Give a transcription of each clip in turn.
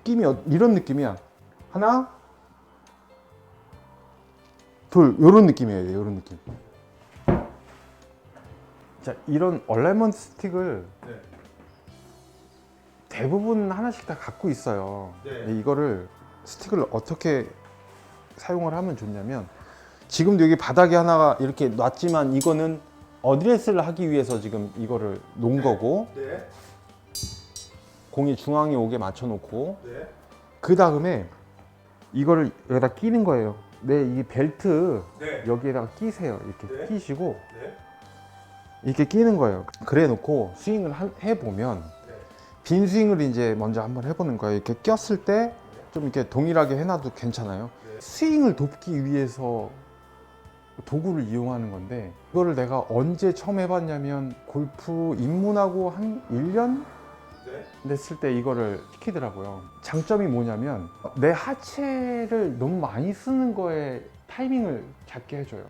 느낌이 어- 이런 느낌이야. 하나, 둘, 요런 느낌이에요. 요런 느낌. 자, 이런 얼라이먼트 스틱을 네. 대부분 하나씩 다 갖고 있어요. 네. 이거를 스틱을 어떻게 사용을 하면 좋냐면 지금도 여기 바닥에 하나가 이렇게 놨지만 이거는 어드레스를 하기 위해서 지금 이거를 놓은 거고 네. 공이 중앙에 오게 맞춰 놓고 네. 그 다음에 이거를 여기다 끼는 거예요. 네, 이 벨트 네. 여기에다가 끼세요. 이렇게 네. 끼시고 네. 이렇게 끼는 거예요. 그래 놓고 스윙을 하- 해보면 네. 빈 스윙을 이제 먼저 한번 해보는 거예요. 이렇게 꼈을 때 좀 이렇게 동일하게 해놔도 괜찮아요. 네. 스윙을 돕기 위해서 도구를 이용하는 건데 이거를 내가 언제 처음 해봤냐면 골프 입문하고 한 1년 네. 됐을 때 이거를 시키더라고요. 장점이 뭐냐면 내 하체를 너무 많이 쓰는 거에 타이밍을 잡게 해줘요.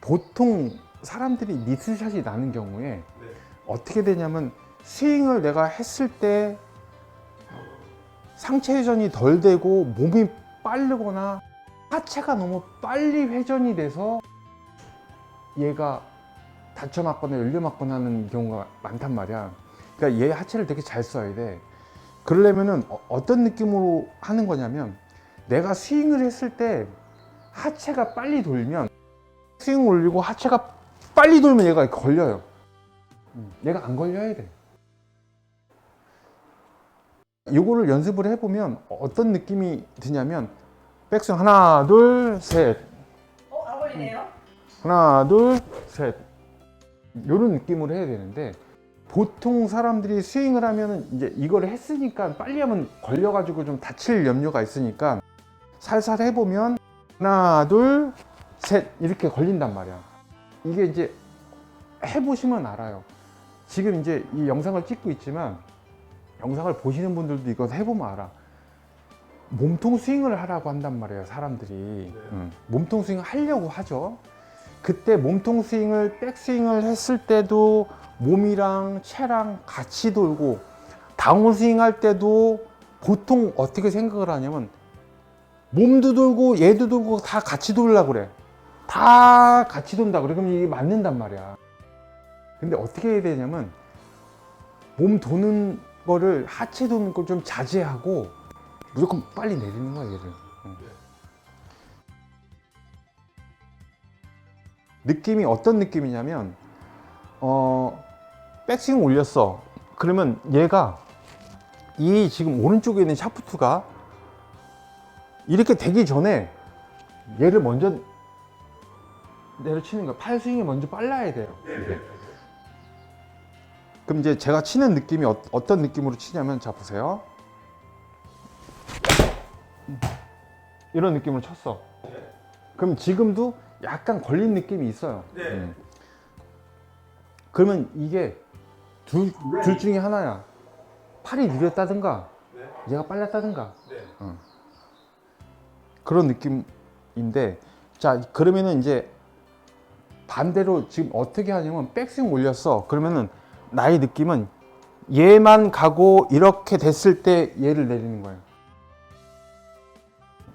보통 사람들이 미스샷이 나는 경우에 네. 어떻게 되냐면 스윙을 내가 했을 때 상체 회전이 덜 되고 몸이 빠르거나 하체가 너무 빨리 회전이 돼서 얘가 다쳐 맞거나 열려 맞거나 하는 경우가 많단 말이야. 그러니까 얘 하체를 되게 잘 써야 돼. 그러려면은 어- 어떤 느낌으로 하는 거냐면 내가 스윙을 했을 때 하체가 빨리 돌면 스윙 올리고 하체가 빨리 돌면 얘가 걸려요. 음, 얘가 안 걸려야 돼. 이거를 연습을 해보면 어떤 느낌이 드냐면 백스윙 하나 둘셋 어, 안 걸리네요. 하나 둘셋 이런 느낌으로 해야 되는데 보통 사람들이 스윙을 하면은 이제 이걸 했으니까 빨리 하면 걸려가지고 좀 다칠 염려가 있으니까 살살 해보면 하나 둘 셋 이렇게 걸린단 말이야. 이게 이제 해보시면 알아요. 지금 이제 이 영상을 찍고 있지만 영상을 보시는 분들도 이거 해보면 알아. 몸통 스윙을 하라고 한단 말이에요 사람들이. 응. 몸통 스윙을 하려고 하죠. 그때 몸통 스윙을 백스윙을 했을 때도 몸이랑 채랑 같이 돌고 다운 스윙 할 때도 보통 어떻게 생각을 하냐면 몸도 돌고 얘도 돌고 다 같이 돌려고 그래. 다 같이 돈다 그래. 그럼 이게 맞는단 말이야. 근데 어떻게 해야 되냐면 몸 도는 거를 하체 도는 걸 좀 자제하고 무조건 빨리 내리는 거야 얘를. 응. 느낌이 어떤 느낌이냐면 어 백스윙 올렸어 그러면 얘가 이 지금 오른쪽에 있는 샤프트가 이렇게 되기 전에 얘를 먼저 내려치는 거야 팔 스윙이 먼저 빨라야 돼요 이게. 그럼 이제 제가 치는 느낌이 어, 어떤 느낌으로 치냐면 자 보세요 이런 느낌으로 쳤어 그럼 지금도 약간 걸린 느낌이 있어요 네. 음. 그러면 이게 둘, 둘 중에 하나야. 팔이 느렸다든가, 네. 얘가 빨랐다든가. 네. 그런 느낌인데, 자, 그러면은 이제 반대로 지금 어떻게 하냐면 백스윙 올렸어. 그러면은 나의 느낌은 얘만 가고 이렇게 됐을 때 얘를 내리는 거예요.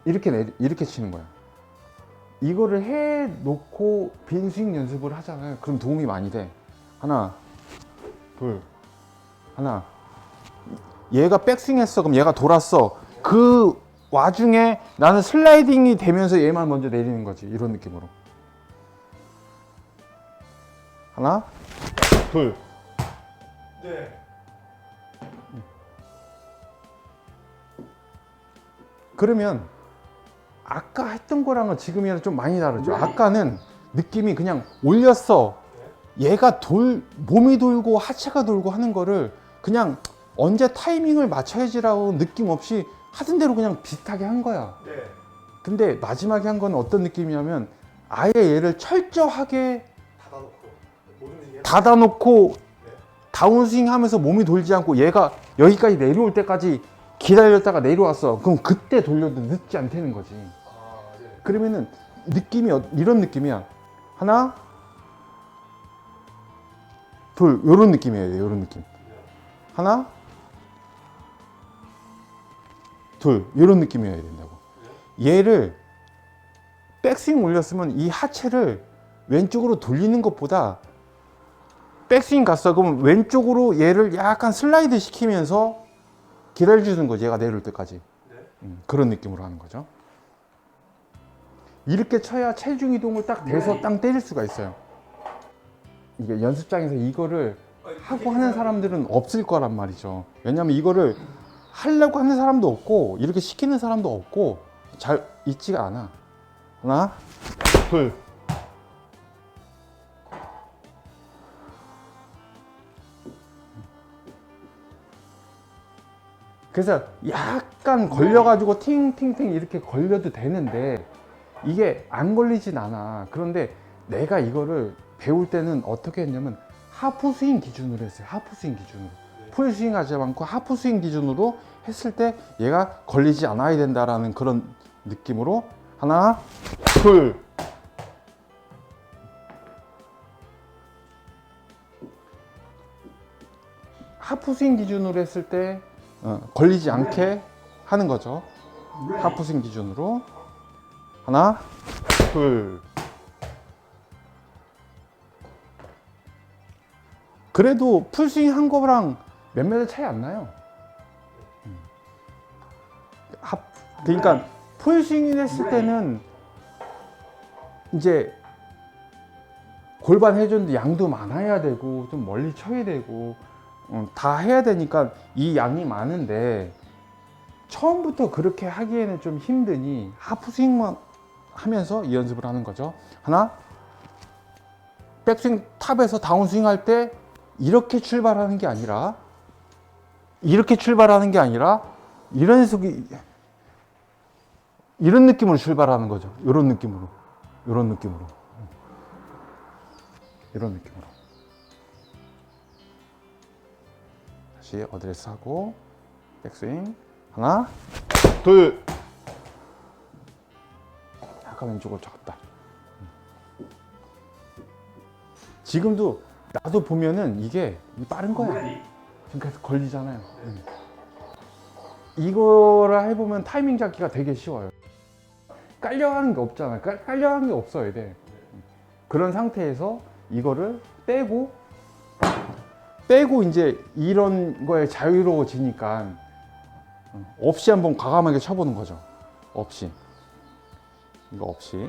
이렇게 내리, 이렇게 치는 거야. 이거를 해 놓고 빈 스윙 연습을 하잖아요. 그럼 도움이 많이 돼. 하나, 둘, 하나. 얘가 백스윙 했어. 그럼 얘가 돌았어. 그 와중에 나는 슬라이딩이 되면서 얘만 먼저 내리는 거지. 이런 느낌으로. 하나, 둘. 네. 그러면 아까 했던 거랑은 지금이랑 좀 많이 다르죠. 아까는 느낌이 그냥 올렸어. 얘가 돌, 몸이 돌고 하체가 돌고 하는 거를 그냥 언제 타이밍을 맞춰야지라고 느낌 없이 하던 대로 그냥 비슷하게 한 거야. 네. 근데 마지막에 한 건 어떤 느낌이냐면 아예 얘를 철저하게 닫아놓고 닫아놓고 다운스윙 하면서 몸이 돌지 않고 얘가 여기까지 내려올 때까지 기다렸다가 내려왔어. 그럼 그때 돌려도 늦지 않다는 거지. 아, 네. 그러면은 느낌이 어- 이런 느낌이야. 하나, 둘, 요런 느낌이에요. 요런 느낌. 하나, 둘 이런 느낌이어야 된다고. 얘를 백스윙 올렸으면 이 하체를 왼쪽으로 돌리는 것보다 백스윙 갔어 그러면 왼쪽으로 얘를 약간 슬라이드 시키면서 기다려주는 거지 얘가 내려올 때까지 네. 음, 그런 느낌으로 하는 거죠 이렇게 쳐야 체중 이동을 딱 돼서 땅 때릴 수가 있어요 이게 연습장에서 이거를 하고 하는 사람들은 없을 거란 말이죠. 왜냐면 이거를 하려고 하는 사람도 없고 이렇게 시키는 사람도 없고 잘 있지가 않아. 하나 둘. 그래서 약간 걸려가지고 팅팅팅 이렇게 걸려도 되는데 이게 안 걸리진 않아. 그런데 내가 이거를 배울 때는 어떻게 했냐면 하프 스윙 기준으로 했어요. 하프 스윙 기준으로. 풀 스윙 하지 않고 하프 스윙 기준으로 했을 때 얘가 걸리지 않아야 된다라는 그런 느낌으로 하나, 둘. 하프 스윙 기준으로 했을 때 어, 걸리지 않게 하는 거죠. 하프 스윙 기준으로 하나, 둘. 그래도 풀스윙 한 거랑 몇 메터 차이 안 나요. 음. 합, 그러니까 풀스윙을 했을 때는 이제 골반 회전도 양도 많아야 되고 좀 멀리 쳐야 되고 어, 다 해야 되니까 이 양이 많은데 처음부터 그렇게 하기에는 좀 힘드니 하프 스윙만 하면서 이 연습을 하는 거죠. 하나, 백스윙 탑에서 다운 스윙 할때 이렇게 출발하는 게 아니라 이렇게 출발하는 게 아니라 이런 속이 이런 느낌으로 출발하는 거죠. 이런 느낌으로, 이런 느낌으로, 이런 느낌으로. 다시 어드레스 하고 백스윙 하나, 둘. 약간 왼쪽으로 잡았다. 지금도 나도 보면은 이게 빠른 거야. 그러니까 걸리잖아요. 음. 이거라 해보면 타이밍 잡기가 되게 쉬워요. 깔려가는 게 없잖아. 깔, 깔려가는 게 없어야 돼. 그런 상태에서 이거를 빼고 빼고 이제 이런 거에 자유로워지니까 없이 한번 과감하게 쳐보는 거죠. 없이. 이거 없이.